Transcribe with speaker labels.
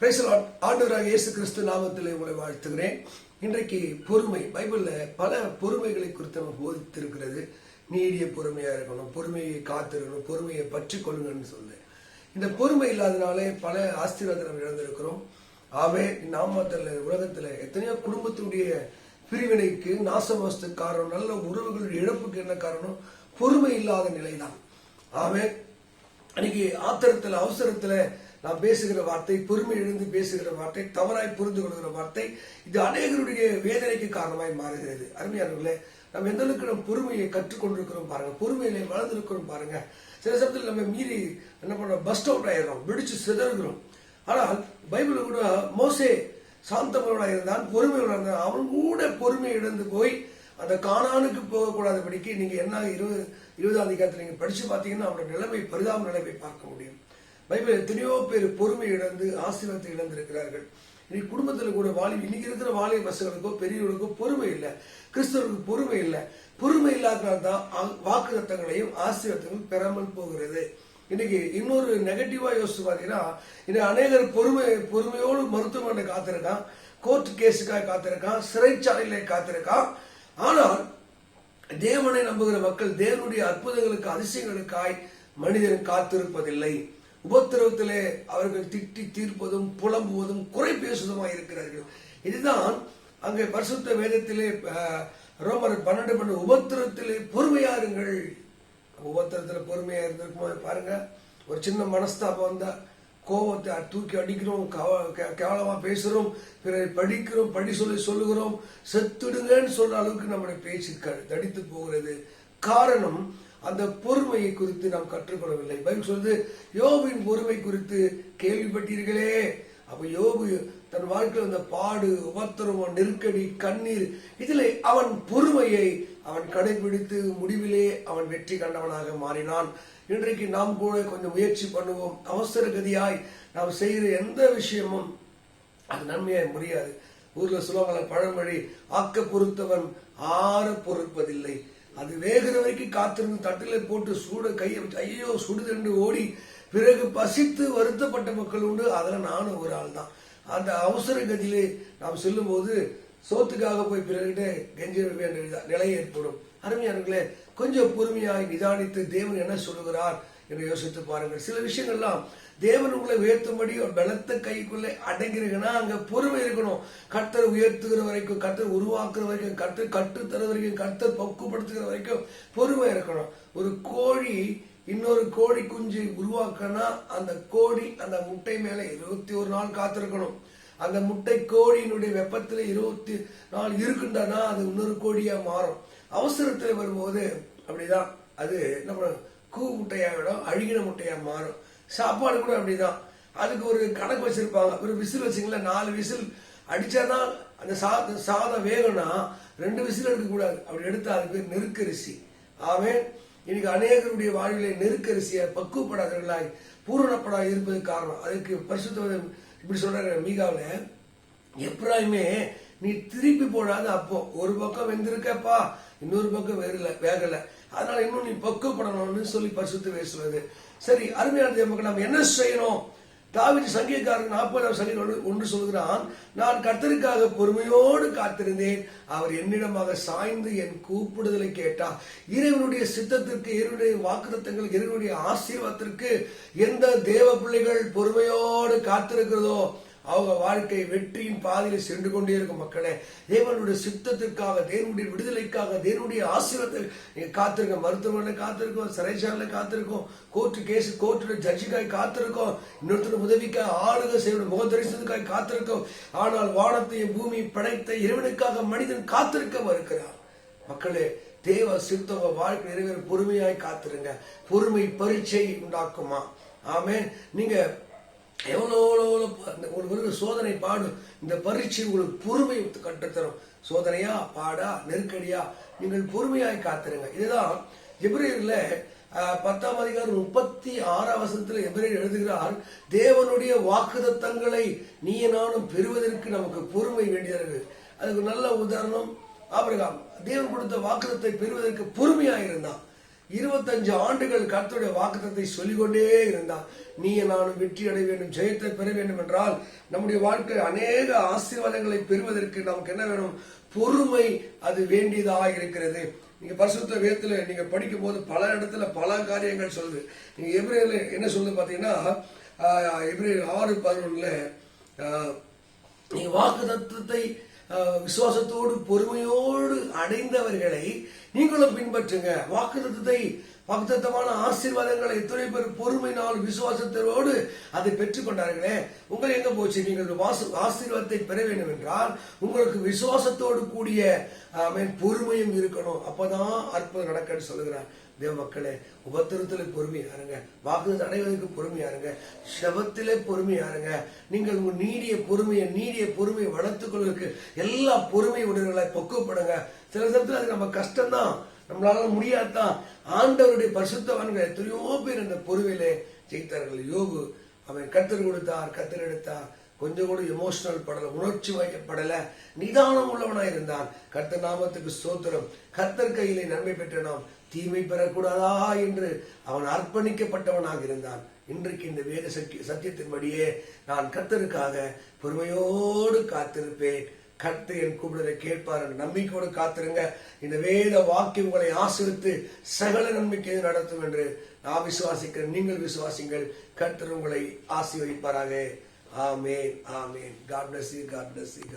Speaker 1: பிரைசலாட் ஆண்டவராக இயேசு கிறிஸ்து நாமத்தில் உங்களை வாழ்த்துகிறேன். இன்றைக்கு பொறுமை பைபிள்ல பல பொறுமைகளை குறித்து நம்ம போதித்திருக்கிறது. நீடிய பொறுமையா இருக்கணும் பொறுமையை காத்திருக்கணும் பொறுமையை பற்றி கொள்ளுங்கன்னு சொல்லு. இந்த பொறுமை இல்லாதனாலே பல ஆசீர்வாதம் நம்ம இழந்திருக்கிறோம். ஆவே நாமத்தில் உலகத்துல எத்தனையோ குடும்பத்தினுடைய பிரிவினைக்கு நாசமஸ்துக்கு காரணம் நல்ல உறவுகளுடைய இழப்புக்கு என்ன காரணம்? பொறுமை இல்லாத நிலைதான். ஆவே அன்னைக்கு ஆத்திரத்துல அவசரத்துல நான் பேசுகிற வார்த்தை பொறுமை இழந்து பேசுகிற வார்த்தை தவறாய் புரிந்து கொள்கிற வார்த்தை இது அநேகருடைய வேதனைக்கு காரணமாய் மாறுகிறது. அருமையானவர்களே நம்ம எந்த அளவுக்கு நம்ம பொறுமையை கற்றுக்கொண்டிருக்கிறோம் பாருங்க பொறுமையில வளர்ந்துருக்கிறோம் பாருங்க. சில சமயத்தில் நம்ம மீறி என்ன பண்றோம் பஸ்ட் அவுட் ஆயிடுறோம் வெடிச்சு சிதறுகிறோம். ஆனால் பைபிள் கூட மோசே சாந்தமனோட இருந்தான் பொறுமையோட இருந்தான். அவன் கூட பொறுமை இழந்து போய் அந்த காணானுக்கு போகக்கூடாதபடிக்கு நீங்க என்ன இருபது இருபதாம் அதிகாரத்தில் நீங்க படிச்சு பார்த்தீங்கன்னா அவனோட நிலைமை பரிதாப நிலைமை பார்க்க முடியும். பைபிள் எத்தனையோ பேர் பொறுமை இழந்து ஆசீர்வாதத்தை இழந்திருக்கிறார்கள். இன்னைக்கு குடும்பத்தில் கூட வாலி இன்னைக்கு இருக்கிற வாலிப பசங்களுக்கோ பெரியவர்களுக்கோ பொறுமை இல்லை. கிறிஸ்தவர்களுக்கு பொறுமை இல்லை. பொறுமை இல்லாதனால் தான் வாக்குத்தங்களையும் ஆசீர்வாதங்களும் பெறாமல் போகிறது. இன்னைக்கு இன்னொரு நெகட்டிவா யோசிச்சு பார்த்தீங்கன்னா இன்னைக்கு அநேகர் பொறுமை பொறுமையோடு மருத்துவமனை காத்திருக்கான் கோர்ட் கேஸுக்காக காத்திருக்கான் சிறைச்சாலையில காத்திருக்கான். ஆனால் தேவனை நம்புகிற மக்கள் தேவனுடைய அற்புதங்களுக்கு அதிசயங்களுக்காய் மனிதன் காத்திருப்பதில்லை. உபத்திரவத்திலே அவர்கள் திட்டி தீர்ப்பதும் புலம்புவதும் குறை பேசுவதுமாக இருக்கிறார்கள். இதுதான் அங்கே பரிசுத்த வேதத்திலே ரோமர் பன்னெண்டு பண்ண உபத்திரத்திலே பொறுமையாருங்கள். உபத்திரத்தில் பொறுமையா இருந்திருக்குமா? பாருங்க. ஒரு சின்ன மனஸ்தாபம் வந்தா கோபத்தை தூக்கி அடிக்கிறோம் கவ- கே- கேவலமா பேசுறோம் பிறரை படிக்கிறோம் படி சொல்லி சொல்லுகிறோம் செத்துடுங்கன்னு சொல்ற அளவுக்கு நம்முடைய பேச்சு தடித்து போகிறது. காரணம் அந்த பொறுமையை குறித்து நாம் கற்றுக்கொள்ளவில்லை. பைபிள் சொல்வது யோபின் பொறுமை குறித்து கேள்விப்பட்டீர்களே? அப்ப யோபு தன் வாழ்க்கையில் அந்த பாடு உபத்திரவம் நெருக்கடி கண்ணீர் இதில் அவன் பொறுமையை அவன் கடைபிடித்து முடிவிலே அவன் வெற்றி கண்டவனாக மாறினான். இன்றைக்கு நாம் கூட கொஞ்சம் முயற்சி பண்ணுவோம். அவசர கதியாய் நாம் செய்கிற எந்த விஷயமும் அது நன்மையாய் முடியாது. ஊர்ல சொல்லுவாங்கள பழமொழி ஆக்க பொறுத்தவன் ஆற பொறுப்பதில்லை. அது வேகிற வரைக்கும் காத்திருந்து தட்டில போட்டு சூட கையை வச்சு ஐயோ சுடுதென்று ஓடி பிறகு பசித்து வருத்தப்பட்ட மக்கள் உண்டு. அதில் நானும் ஒரு ஆள் தான். அந்த அவசர கதியிலே நாம் செல்லும் போது சோத்துக்காக போய் பிறர்கிட்ட கெஞ்சி வேண்டிய நிலை ஏற்படும். அருமையானங்களே கொஞ்சம் பொறுமையாய் நிதானித்து தேவன் என்ன சொல்லுகிறார்? என்று யோசித்து பாருங்கள். சில விஷயங்கள்லாம் தேவன் உங்களை உயர்த்தும்படி ஒரு பலத்த கைக்குள்ளே அடங்கிறீங்கன்னா அங்க பொறுமை இருக்கணும். கர்த்தர் உயர்த்துகிற வரைக்கும் கர்த்தர் உருவாக்குற வரைக்கும் கர்த்தர் கற்றுத்தர வரைக்கும் கர்த்தர் பக்குப்படுத்துகிற வரைக்கும் பொறுமை இருக்கணும். ஒரு கோழி இன்னொரு கோழி குஞ்சு உருவாக்கனா அந்த கோழி அந்த முட்டை மேல இருபத்தி ஒரு நாள் காத்திருக்கணும். அந்த முட்டை கோழியினுடைய வெப்பத்துல இருபத்தி நாள் இருக்குண்டானா அது இன்னொரு கோழியா மாறும். அவசரத்துல வரும்போது அப்படிதான். அது என்ன பண்ணும் கூ முட்டையாகிடும் அழுகின முட்டையாக மாறும். சாப்பாடு கூட அப்படிதான். அதுக்கு ஒரு கணக்கு வச்சிருப்பாங்க. ஒரு விசில் வச்சிங்களா நாலு விசில் அடிச்சாதான் அந்த சாதம் சாதம் வேகம்னா ரெண்டு விசில் எடுக்கக்கூடாது. அப்படி எடுத்தால் அது பேர் நெருக்கரிசி. ஆமென். இன்னைக்கு அநேகருடைய வாழ்விலே நெருக்கரிசியை பக்குவப்படாதவர்களாய் பூரணப்படாக இருப்பது காரணம். அதுக்கு பரிசுத்த இப்படி சொல்றாங்க மீகாவில எப்ராயுமே நீ திருப்பி போடாத அப்போ. ஒரு பக்கம் வெந்திருக்கப்பா இன்னொரு பக்கம் வேறல வேகலை. அதனால இன்னும் நீ பக்குவப்படணும்னு சொல்லி பரிசுத்து பேசுவது சரி அருமையான தேவனுக்கு நாம் என்ன செய்யணும்? தாவிதி சங்கீதக்காரன் நாற்பதாம் சங்கீதம் ஒன்று சொல்கிறான் நான் கர்த்தருக்காக பொறுமையோடு காத்திருந்தேன். அவர் என்னிடமாக சாய்ந்து என் கூப்பிடுதலை கேட்டார். இறைவனுடைய சித்தத்திற்கு இறைவனுடைய வாக்குத்தங்கள் இறைவனுடைய ஆசீர்வாதத்திற்கு எந்த தேவ பிள்ளைகள் பொறுமையோடு காத்திருக்கிறதோ அவங்க வாழ்க்கை வெற்றியின் பாதையில் சென்று கொண்டே இருக்கும் மக்களே தேவனுடைய சித்தத்திற்காக தேவனுடைய விடுதலைக்காக தேவனுடைய ஆசீர்வாதத்தை காத்திருக்க மருத்துவமனை காத்திருக்கோம் சிறைச்சாலையில் காத்திருக்கோம் கோர்ட்டு கேஸ் கோர்ட்டு ஜட்ஜுக்காய் காத்திருக்கோம் இன்னொருத்தர் உதவிக்காய் ஆளுக செய்வோட முக தரிசனத்துக்காய் காத்திருக்கோம். ஆனால் வானத்தையும் பூமி படைத்த இறைவனுக்காக மனிதன் காத்திருக்க மறுக்கிறார் மக்களே தேவ சித்தவ வாழ்க்கை நிறைவேற பொறுமையாய் காத்திருங்க. பொறுமை பரீட்சை உண்டாக்குமா. ஆமே நீங்க எவ்வளோ எவ்வளோ இந்த ஒரு சோதனை பாடும் இந்த பரீட்சை உங்களுக்கு பொறுமை கற்றுத்தரும். சோதனையா பாடா நெருக்கடியா? நீங்கள் பொறுமையாய் காத்திருங்க இதுதான் எபிரேயர்ல பத்தாம் அதிகாரம் முப்பத்தி ஆறாம் வசனத்தில் எபிரேயர் எழுதுகிறார் தேவனுடைய வாக்குதத்தங்களை நீ நானும் பெறுவதற்கு நமக்கு பொறுமை வேண்டியது அதுக்கு நல்ல உதாரணம் ஆபிரகாம். தேவன் கொடுத்த வாக்குதத்தை பெறுவதற்கு பொறுமையாக இருந்தான் இருபத்தஞ்சு ஆண்டுகள் கர்த்தருடைய வாக்குத்தத்தை சொல்லிக்கொண்டே இருந்தார். நீ நானும் வெற்றி அடைய வேண்டும் ஜெயத்தை பெற வேண்டும் என்றால் நம்முடைய வாழ்க்கை அநேக ஆசீர்வாதங்களை பெறுவதற்கு நமக்கு என்ன வேணும்? பொறுமை அது வேண்டியதாக இருக்கிறது. நீங்க பரிசுத்த வேத்துல நீங்க படிக்கும் போது பல இடத்துல பல காரியங்கள் சொல்லுது. நீங்க எப்ரேல என்ன சொல்லுது பாத்தீங்கன்னா எப்ரே ஆறு பதினொன்னுல நீங்க வாக்கு தத்துவத்தை விசுவாசத்தோடு பொறுமையோடு அடைந்தவர்களை நீங்களும் பின்பற்றுங்க. வாக்குத்தத்தை வாக்குத்தமான ஆசீர்வாதங்களை எத்தனை பேர் பொறுமையினால் விசுவாசத்தோடு அதை பெற்றுக்கொண்டார்களே உங்களை எங்க போச்சு? நீங்கள் வாசு ஆசீர்வாதத்தை பெற வேண்டும் என்றால் உங்களுக்கு விசுவாசத்தோடு கூடிய பொறுமையும் இருக்கணும். அப்பதான் அற்புதம் நடக்கன்னு சொல்லுகிறார். தேவ மக்களே உபத்திரத்துல பொறுமையாருங்க இருங்க அனைவருக்கு அடைவதற்கு பொறுமையா இருங்க செபத்திலே நீங்கள் உங்க நீடிய பொறுமையை நீடிய பொறுமையை வளர்த்துக்கொள்வதற்கு எல்லா பொறுமை உடல்களை பக்குவப்படுங்க சில நேரத்தில் அது நம்ம கஷ்டம்தான். நம்மளால முடியாதான் ஆண்டவருடைய பரிசுத்தவான்கள் எத்தனையோ பேர் இந்த பொறுமையிலே ஜெயித்தார்கள். யோகு அவன் கத்தர் கொடுத்தார் கத்தர் எடுத்தார். கொஞ்சம் கூட எமோஷனல் படல உணர்ச்சி வைக்கப்படல. நிதானம் உள்ளவனா இருந்தான். கர்த்தர் நாமத்துக்கு சோத்திரம் கர்த்தர் கையிலே நன்மை பெற்ற நாம். தீமை பெறக்கூடாதா என்று அவன் அர்ப்பணிக்கப்பட்டவனாக இருந்தான். இன்றைக்கு இந்த வேத சக்தி சத்தியத்தின்படியே நான் கத்தருக்காக பொறுமையோடு காத்திருப்பேன். கத்து என் கூப்பிடுவதை கேட்பார் நம்பிக்கையோடு காத்திருங்க. இந்த வேத வாக்கியம் உங்களை ஆசிரித்து சகல நம்பிக்கை நடத்தும் என்று நான் விசுவாசிக்கிறேன். நீங்கள் விசுவாசிங்கள். கர்த்தர் உங்களை ஆசீர்வதிப்பாராக. ஆமேன். ஆமேன். God bless you God bless you